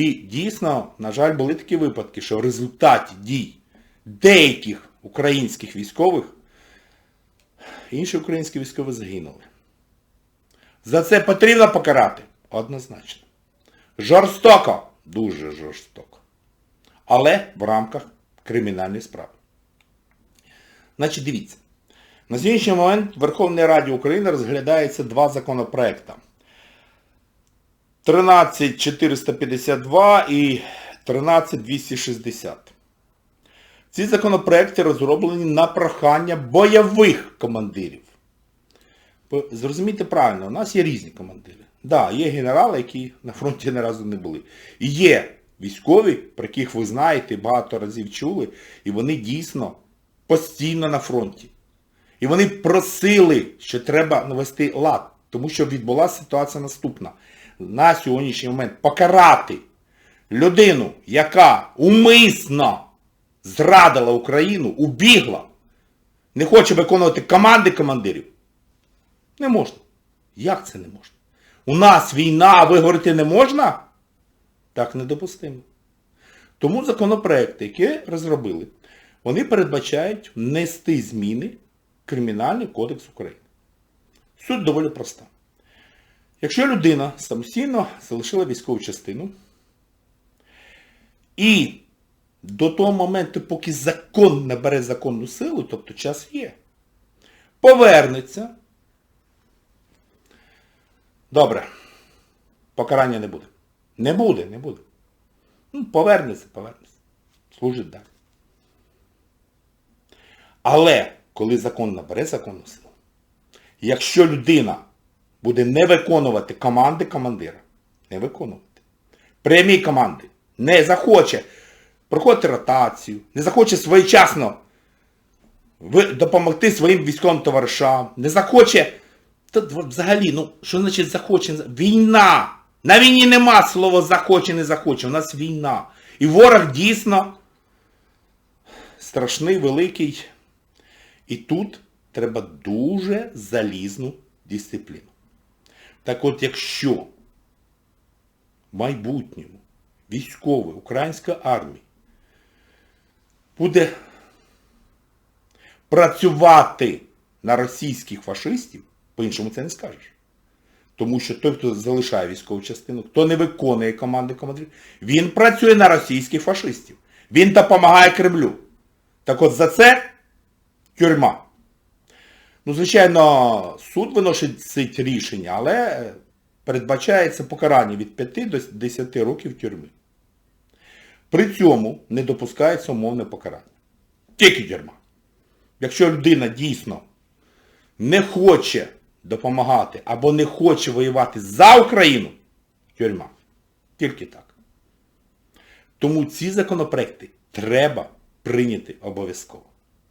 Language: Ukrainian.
І дійсно, на жаль, були такі випадки, що в результаті дій деяких українських військових інші українські військові загинули. За це потрібно покарати? Однозначно. Жорстоко, дуже жорстоко. Але в рамках кримінальної справи. Значить, дивіться. На сьогоднішній момент в Верховній Раді України розглядається два законопроекти. 13452 і 13260. Ці законопроекти розроблені на прохання бойових командирів. Зрозумійте правильно, у нас є різні командири. Так, да, є генерали, які на фронті не разу не були. І є військові, про яких ви знаєте, багато разів чули, і вони дійсно постійно на фронті. І вони просили, що треба навести лад, тому що відбулася ситуація наступна. На сьогоднішній момент покарати людину, яка умисно зрадила Україну, убігла, не хоче виконувати команди командирів, не можна. Як це не можна? У нас війна, а ви не можна? Так недопустимо. Тому законопроекти, які розробили, вони передбачають внести зміни в Кримінальний кодекс України. Суть доволі проста. Якщо людина самостійно залишила військову частину і до того моменту, поки закон набере законну силу, тобто час є, повернеться, добре, покарання не буде. Не буде, не буде. Ну, повернеться, повернеться. Служить далі. Але коли закон набере законну силу, якщо людина буде не виконувати команди командира, не виконувати, прямі команди, не захоче проходити ротацію, не захоче своєчасно допомогти своїм військовим товаришам, не захоче, та взагалі, ну, що значить захоче? Війна! На війні нема слова захоче, не захоче, у нас війна. І ворог дійсно страшний, великий. І тут треба дуже залізну дисципліну. Так от, якщо в майбутньому військовий української армії буде працювати на російських фашистів, по-іншому це не скажеш. Тому що той, хто залишає військову частину, хто не виконує команди командирів, він працює на російських фашистів. Він допомагає Кремлю. Так от за це тюрма. Ну, звичайно, суд виносить рішення, але передбачається покарання від 5 до 10 років тюрми. При цьому не допускається умовне покарання. Тільки тюрма. Якщо людина дійсно не хоче допомагати або не хоче воювати за Україну, тюрма. Тільки так. Тому ці законопроекти треба прийняти обов'язково.